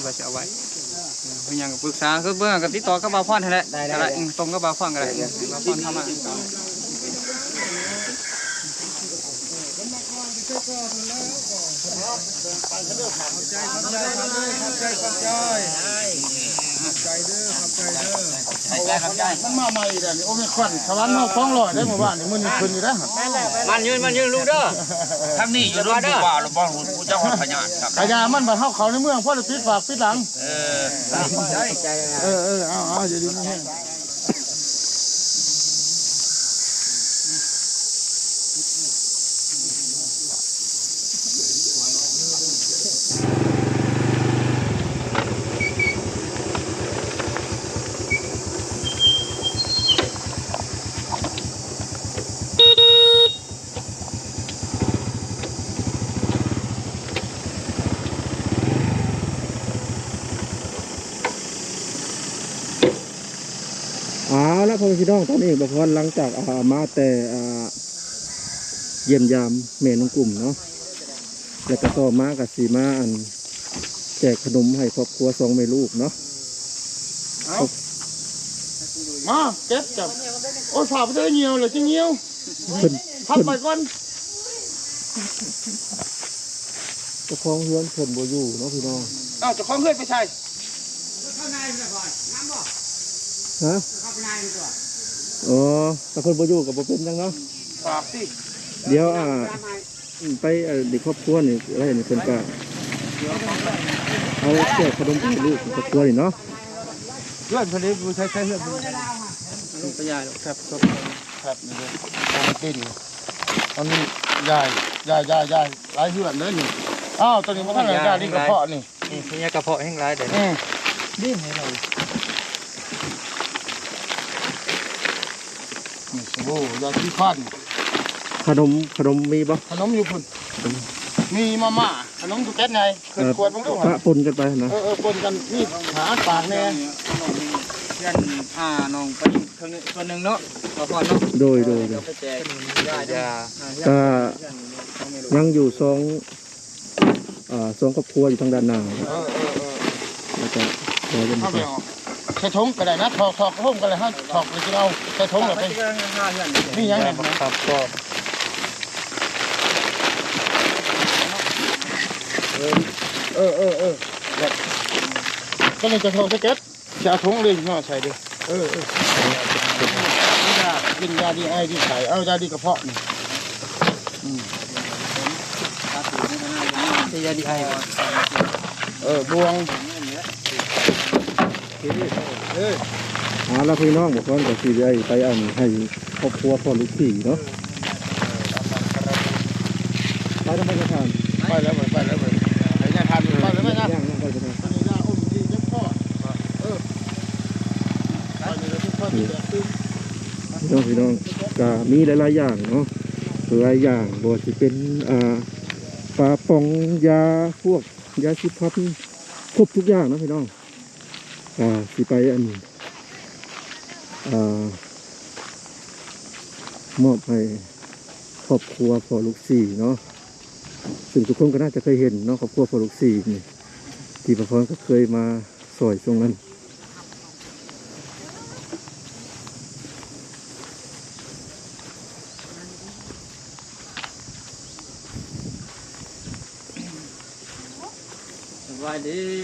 นว่าจะเอาไว้เพิ่นยังปรึกษาคือเบิ่งกับติดต่อกับบ่าวพรนั่นแหละก็ได้อืมตรงกับบ่าวพรก็ได้บ่าวพรทำมา ขอบใจเด้อขอบใจเด้อขอบใจมันมาใหม่แต่นี่โอ้ไม่ควันสวรรค์เฮาของลอยได้หมู่บ้านนี่มันขึ้นอยู่แล้วมันยืนมันยืนลูกเด้อทั้งนี้อยู่รุ่นผู้บ่าวหรือบ่หูเจ้าของพญานครับกะยามันมาเข้าเขาในเมืองพ่อจะปิดปากปิดหลัง เออใจเออเออเอาเอาอย่าดีนะ ห้อ๋อแล้วพ่อพี่น้องตอนนี้บอกว่าหลังจากอ่ามาแต่อ่าเยี่ยมยามแม่น้องกลุ่มเนาะแล้วก็ต่อมากับสีมาอันแจกขนมให้ครอบครัวสองแม่ลูกเนาะเอามาเก็บจับโอ้ยฝากไปเจอเหี่ยวเลยจิเหี่ยวเพิ่นพับไปก่อนเจ้าของเฮือนเพิ่นบ่อยู่เนาะพี่น้องเอาเจ้าของเฮือนไปใส่ ฮะอ๋อแต่เพิ่นบ่อยู่กับบ่เป็นหยังเนาะฝากสิเดี๋ยวอ่าไปเอ่อเด็กครอบครัวนี่อะไรนี่เพิ่นก็เอาแจกขนมให้ลูกครอบครัวนี่เนาะเฮือนเพิ่นนี่บ่ใช้ใช้เฮือนเพิ่นลูกตายายลูกครับครับครับนี่เลยตอนกินตอนนี้ยายยายยายยายหลายเฮือนเลยนี่อ้าวตอนนี้บ่ทันได้ยายนี่กระเพาะนี่นี่เพิ่นยังกระเพาะแห้งหลายเด้ออืมนี่ให้เรา นี่สบู่ยาสีฟันขนมขนมมีบ่ขนมอยู่พุ่นมีมาม่าขนมอยู่แก๊สไงขึ้นขวดมึงดูปะหั่นปนกันไปนะเออเออปนกันนี่หาปากแน่เพื่อนอ่าน้องไปครึ่งส่วนหนึงเนาะบ่าวพรเนาะโดยโดยโดเดี๋ยวยไปแจกยาอ่าก็ยังอยู่สองอ่าสองครอบครัวอยู่ทางด้านหน้าเออเออเออแล้วก็รอจนเข้าไปไปออก ใช้ทงก็ได้นะถอกถอกร่มก็เลยฮะถอกเลยจะเอาใช้ทงเหรอไปนี่ยังไงครับก็เออเออเออแบบก็เลยจะทองสเก็ตจะเอาทงเลยเนาะใส่ดิเออเออกินยาดีไอดีไข่เอายาดีกระเพาะนี่ยาดีไอเออบวงเออ หาแล้วพี่น้องบอกว่าก็สิได้ไปอันให้ครอบครัวพ่อลูกสี่เนาะไปทำไมกระทานไปแล้วไปไปแล้วไปไหนจะทานไปแล้วไหมนะย่างย่างไปกระทานตอนนี้ยาอมดีเจ็บคอเออไปเลยทุกคนน้องพี่น้องก็มีหลายๆอย่างเนาะหลายอย่างบ่ว่าสิเป็นอ่าปลาปองยาพวกยาสิพันครบทุกอย่างนะพี่น้อง อ่าสิไปอันอ่ามอบให้ครอบครัวพอลูกสี่เนาะซึ่งทุกคนก็น่าจะเคยเห็นเนาะครอบครัวพอลูกสี่นี่ที่ประพรก็เคยมาสอยตรงนั้นสบายดี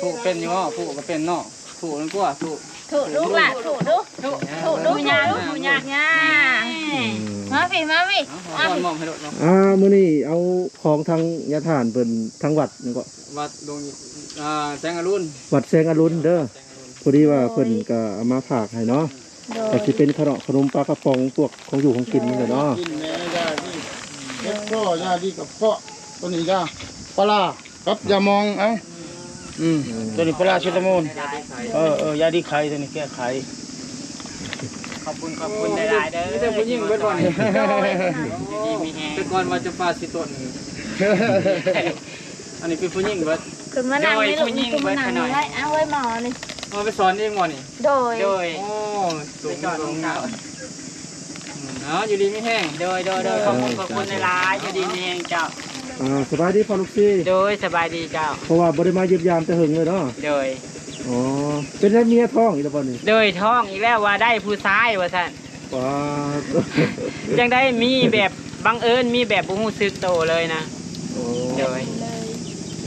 ผู้เป็นอยู่เนาะผู้ก็เป็นเนาะผู้นั่นกว่าผู้ถูกลูกหล่ะถูกลูกถูกถูกลูกยาลูกยากยามาพี่มาพี่เอาเอามองให้รถเนาะอ่ามื้อนี้เอาของทางยาฐานเพิ่นทางวัดนี่ก็วัดดงอ่าแสงอรุณวัดแสงอรุณเด้อพอดีว่าเพิ่นก็เอามาฝากให้เนาะก็สิเป็นขนมขนมปลากระป๋องพวกของอยู่ของกินนี่แหละเนาะกินแม่ยาดีเจ็บคอยาดีกับเพาะตัวนี้ยาปลากับยามองเอ้า อืมตัวนี้ปลาเชตามอนเออเออยาดีไข้ตัวนี้แก้ไขขอบคุณขอบคุณหลายๆเด้อนี่แต่ผู้หญิงเบิดบ่นี่แต่ก่อนว่าจะปาสิต้นอันนี้เป็นผู้หญิงเบิดขึ้นมานั่งนี่ลูกขึ้นมานั่งนี่ไว้เอาไว้หมอนี่เอาไปสอนเองบ่นี่โดยโดยโอ้สูงลงเงาอ๋ออยู่ดีไม่แห้งโดยโดยโดยขอบคุณขอบคุณในร้ายอยู่ดีไม่แห้งเจ้า อ่าสบายดีพ่อลูกซี่โดยสบายดีเจ้า เพราะว่าบ่ได้มาเยี่ยมยามแต่หึงเลยเนาะโดย อ๋อเป็นได้เมียท้องอีกแล้วบ่นี่โดยท้องอีกแล้วว่าได้ผู้ชายว่าท่านว้าจังได้มีแบบบังเอิญมีแบบบุ้งซึกโตเลยนะ โอ้โดย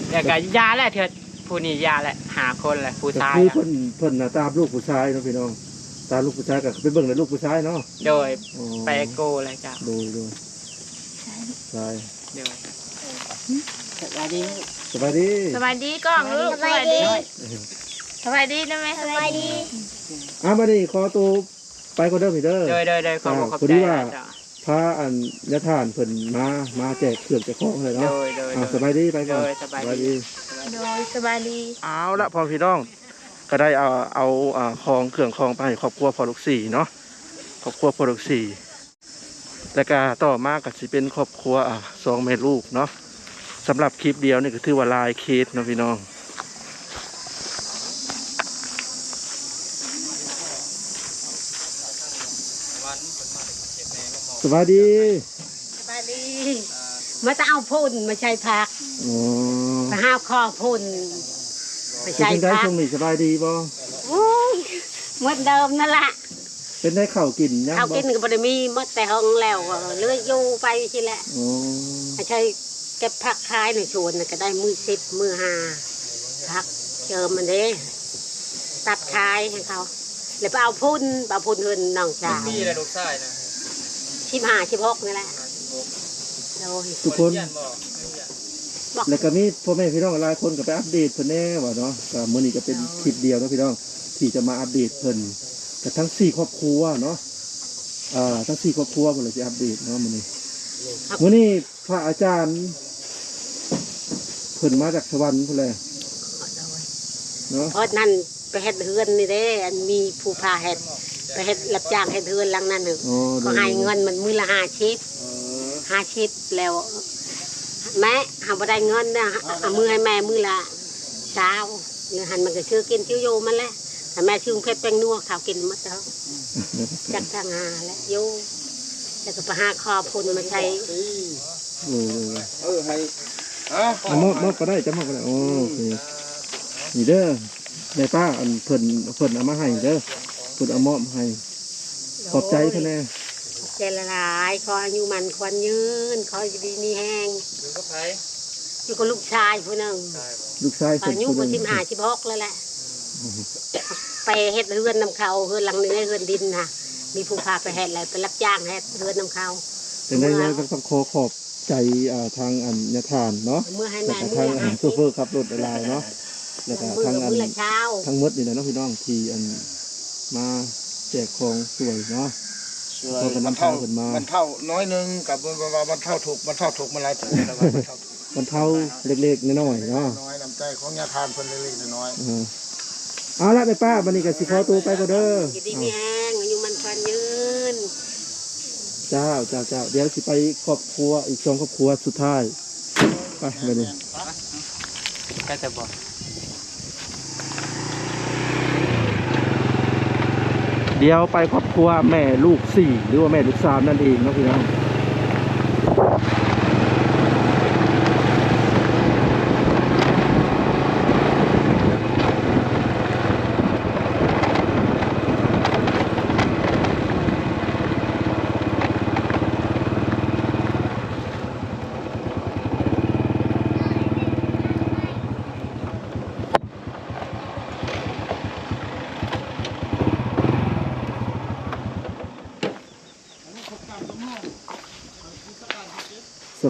แต่ก็ยาแหละเถิดผู้นี้ยาแหละหาคนแหละผู้ก็ชายคืออะเพิ่นเพิ่นน่ะตามลูกผู้ชายเนาะพี่น้องตามลูกผู้ชายก็ไปเบิ่งในลูกผู้ชายเนาะโดยอ๋อไปโกเลยเจ้า ดูดูใช่โดย สบายดีสบายดีสบายดีกล้องลูกสบายดีสบายดีนะแม่สบายดีอะมาดิขอตัวไปก็เด้อพี่เด้อโดยโดยโดยขอบคุณขอบพอใจดีว่าเจ้าพาอันยะทานเพิ่นมามาแจกเครื่องแจกของเลยโดเนาะยโดยอะโดสยบายดีไปก่อนโดยสบายดีโดยสบายดีเอาละพอพี่น้องก็ได้เอาเอาอ่าของเครื่องของไปให้ครอบครัวพอลูกสี่เนาะครอบครัวพอลูกสี่แล้วก็ต่อมาก็สิเป็นครอบครัวอ่าสองแม่ลูกเนาะ สำหรับคลิปเดียวนี่ก็ถือว่าหลายเคสเนาะพี่น้องสวัสดีสบายดี มาจะเอาพุ่นมาใช้ผักอ๋อมาห้าข้อพุ่นมาเป็นใช้จังได้ผักช่วงนี้สบายดีบ่โอ้ยเหมือนเดิมนั่นแหละเป็นได้ข้าวกินยังข้าวบ่กินก็บ่ได้มีหมดแต่ห้องแล้วเลื่อยอยู่ไปสิแหละอ๋อมาใช้ เก็บผักขายในสวนน่ะก็ได้มือสิบมือห้าผักเจิมมันเด้ตัดขายให้เขา แล้วไปเอาพุ่นไปเอาพุ่นเฮินน้องสาวมีอะไรลูกชายนะชิบห้าชิบหกนี่แหละโอ้ยทุกคนเรียนบอกบอกแล้วก็มีพ่อแม่พี่น้องหลายคนก็ไปอัปเดตเพิ่นแน่ว่าเนาะก็มื้อนี้ก็เป็นคลิปเดียวเนาะพี่น้องที่จะมาอัปเดตเพิ่นกับทั้งสี่ครอบครัวเนาะอ่าทั้งสี่ครอบครัวเพิ่นเลยสิอัปเดตเนาะมื้อนี้มื้อนี้พระอาจารย์ เพิ่นมาจากสวรรค์พุ่นแหละเนาะเพราะนั่นไปเฮ็ดเฮือนนี่เด้อันมีผู้พาเฮ็ดไปเฮ็ดรับจ้างเฮ็ดเฮือนหลังนั้นน่ะอ๋อก็ให้เงินมันมือละห้าชิปห้าชิปแล้วแม่หาบ่ได้เงินนะเอามือให้แม่มือละเช้าเงินหันมันก็ชื่อกินชื่อโยมันแหละถ้าแม่ชื่อเพชรแป้งนัวข้าวกินหมดแล้วจักทางหาและโยแล้วก็ไปหาคอพุ่นมาใช้ เออเออให้อะ เอามอบมอบก็ได้จะมอบก็ได้โอเคนี่เด้อในป้าอันเพิ่นเพิ่นเอามาให้เด้อเพิ่นเอามอบให้ขอบใจเพิ่นแน่เจรลายขออายุมันควันยืนขออยู่ดีมีแห้งอยู่กับใครอยู่กับลูกชายผู้หนึงลูกชายอาเพิ่นยุผู้ก็หนึสิงบห้าสิบหกแล้วแหละไปเฮ็ดเฮือนนำเขาเฮือนหลังหนึงให้เฮือนดินค่ะมีผู้พาไปเฮ็ดอะไรไปรับจ้างเฮ็ดเฮือนนำเขาเป็นได้ไงก็ต้องขอขอบ ใจอ่าทางอันยทานเนาะเมื่อให้แล้วแม่ก็มืทางออันโซเฟอร์ขับรถอะไรเนาะแล้วก็มือทางอันมือละเช้าทั้งหมดนี่นะเนาะพี่น้องที่อันมาแจกของสวยเนาะช่วยมันเท่ามันเท่าน้อยหนึงกับมันว่ามันเท่าถูกมันเท่าถูกมันหลายถูกแล้วว่ามันเท่าถูกมันเท่าเล็กๆน้อยๆเนาะน้อยน้ำใจของญาติทานเพิ่นเล็กๆน้อยเออเอาละไปป้าบันนี้ก็สิขอตัวไปก็เด้ออยู่ดีมีแห้งอายุมันควันยืน เจ้าเจ้าเจ้าเดี๋ยวสิไปครอบครัวอีกสองครอบครัวสุดท้าย ไปบันนี้ก็จะบอกเดี๋ยวไปครอบครัวแม่ลูกสี่หรือว่าแม่ลูกสามนั่นเองนะพี่น้อง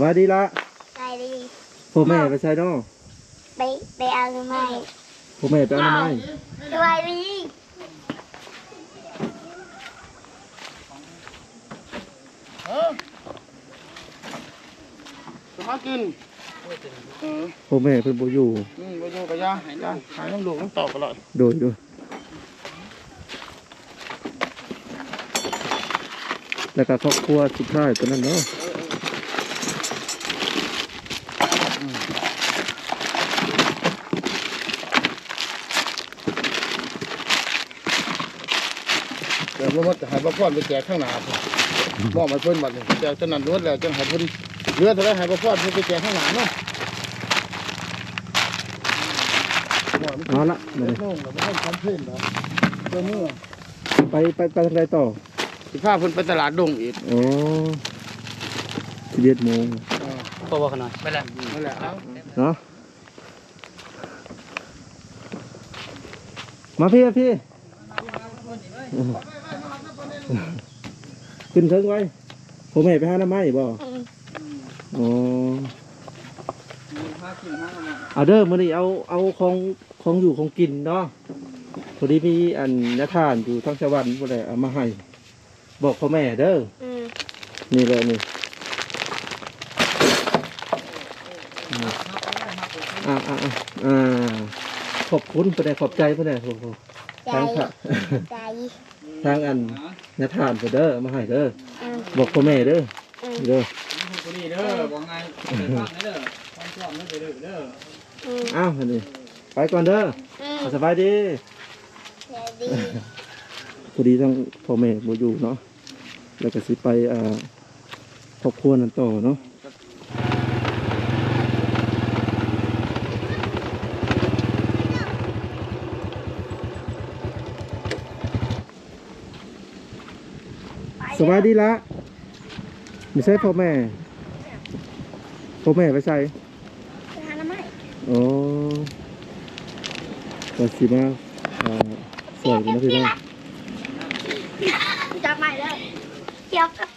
สวัสดีละไปดีพ่อแม่ไปใช่เนาะไปไปเอาทำไมพ่อแม่ไปเอาทำไมสวัสดีๆจะมากินเออพ่อแม่เพิ่นบ่อยู่อืมบ่อยู่กับยาหายหายน้ำลูกน้ำตอกกันเลยโดยโดยแล้วก็ครอบครัวสุดท้ายตัวนั้นเนาะเดี๋ยวบ่หมดจะให้บ่พรไปแจกข้างหน้าพุ่นมอบให้เพิ่นบัดนี้แจกเท่านั้นล้วนแล้วจังให้เพิ่นเหลือเท่าไรให้บ่พอดเพิ่นไปแจกข้างหลังเนาะเอาละมาเลยโน่งแล้วบ่ต้องทำเพิ่นดอกเจ้ามือไปไปไปทางใดต่อสิพาเพิ่นไปตลาดดงอีกอ๋อสิบเอ็ดโมงตัวบ่ขนาดไปแล้วนั่นแหละเอาเนาะมาพี่มาพี่ ขึ้นเทิงไว้ ผมให้ไปหาน้ำไม้บ่อ๋อเอาเด้อมื้อนี้เอาเอาของของอยู่ของกินเนาะพอดีมีอันนทานอยู่ทางสวรรค์บ่ได้เอามาให้ บอกพ่อแม่เด้ออืมนี่เลยนี่อ่าอ่าอ่าอ่าขอบคุณประเดขอบใจประเดขอบคุณใจทางพระใจ ทางอันนทานไปเด้อมาให้เด้ออืมบอกพ่อแม่เด้ออืมเด้อคนนี้เด้อบอกไงเด้อฟังเด้อฟังชอบเด้อเด้อเด้ออืมอ้าวอันนี้ไปก่อนเด้ออืมขอสบายดีใจดีพอดีทั้งพ่อแม่บ่อยู่เนาะแล้วก็สิไปอ่าครอบครัวนั่นต่อเนาะ สบายดีละไม่ใช่พ่อแม่พ่อแม่ไปใส่ไปหาน้ำไม้อ๋อก็สิมาอ่าสวยกันนะพี่น้องจับใหม่เลยเกี่ยวกับ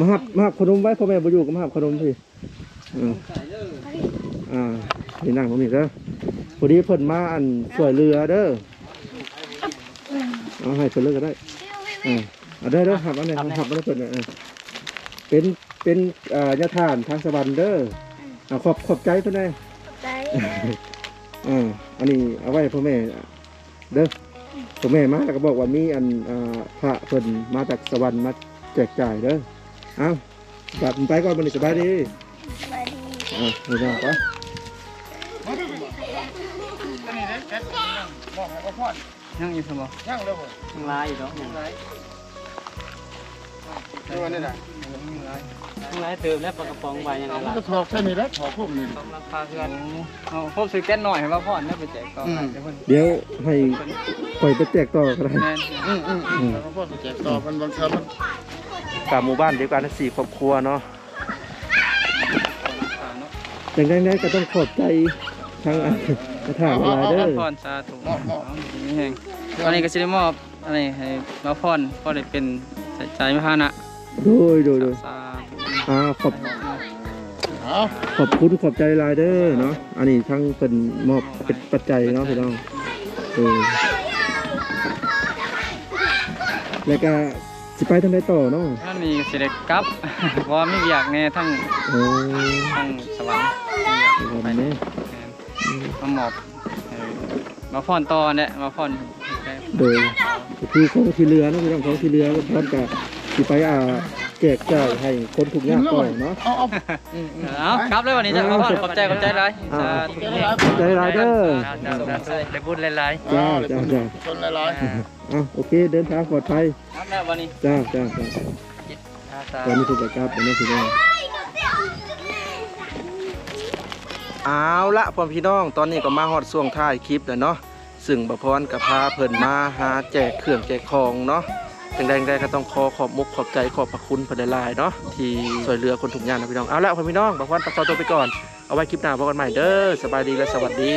มาหับมาหับขนมไว้พ่อแม่บ่อยู่ก็มาหับขนมสิอ่าอ่านี่นั่งตรงนี้เด้อพอดีเพิ่นมาอันสวยเรือเด้อเอาให้เพิ่นเลิกก็ได้อ่า เอาได้เด้อหับเอันไหนหับเอันไหนเพิ่นเนี่ยอ่าเป็นเป็นอ่ายาทานทางสวรรค์เด้ออ่าขอบขอบใจเพิ่นได้ใจอ่าอันนี้เอาไว้ให้พ่อแม่เด้อพ่อแม่มาแล้วก็บอกว่ามีอันอ่าพระเพิ่นมาจากสวรรค์มาแจกจ่ายเด้อเอากลับไปก่อนบันนี้สบายดีสบายดีอ่าเดี๋ยวนะไปบอกให้บ่พอดยังอยู่สมบ่ย่างเด้อบ่ยังลายอยู่เนาะยังลาย เดี๋ยวนี่น่ะยังลายเติมแล้วปลากระป๋องใบยังมันลายก็ถอกแค่นี้แหละถอกพวกนี้สำหรับพาเพื่อนเอาพบซื้อแก้นหน่อยให้ว่าพ่อเนี่ยไปแจกต่อให้เดี๋ยวเพิ่นเดี๋ยวให้ปล่อยไปแจกต่อก็ได้แม่นอืมอืมอืมแล้วก็พอดไปแจกต่อมันบางครั้งมันกาหมู่บ้านเดียวกันทั้งสี่ครอบครัวเนาะตามเนาะดังนั้นได้ก็ต้องขอบใจทางอันกระถางเวลาเด้อพรสาธุมีแห้งตอนนี้ก็สิได้มอบอะไรให้มาพรพอได้เป็นใส่ใจมหานะโดยโดยโดยสาธุอ่าขอบเอาขอบคุณขอบใจหลายเด้อเนาะอันนี้ทั้งเป็นมอบเป็นปัจจัยเนาะพี่น้องเออแล้วก็สิไปทางใดต่อเนาะนั่นนี่สิได้กลับ เพราะว่ามีอยากแน่ทั้งโอ้ทั้งสวรรค์ไปนี่มาหมอบเอ่อมาพรต่อเนี่ยมาพรโดยคือของที่เรือเนาะพี่น้องของที่เรือก็พร้อมกับ สิไปอ่าแจกจ่ายให้คนทุกข์ยากก่อนเนาะเอาเอาอืมอืมเอากลับเลยวันนี้จ้ะมาพรขอบใจขอบใจหลายอ่าสาธุขอบใจหลายเด้อจ้าจ้าจ้าได้บุญหลายจ้าจ้าจ้าคนหลายๆอ่าอะโอเคเดินทางปลอดภัยกลับแล้ววันนี้จ้าจ้าจ้าอ่าสาตอนนี้ถูกจับกลับเนาะพี่น้องเอาละพ่อพี่น้องตอนนี้ก็มาฮอดช่วงท้ายคลิปแล้วเนาะซึ่งบพรกับพาเพิ่นมาหาแจกเครื่องแจกของเนาะ แรงแดงก็ต้องขอขอบมุกขอบใจขอบพระคุณพระเดลายเนาะที่ช่วยเหลือคนถุกยางนะพี่น้องเอาละพ่อพี่น้องบพรต้องขอตัวไปก่อนเอาไว้คลิปหน้าพบกันใหม่เด้อสบายดีและสวัสดี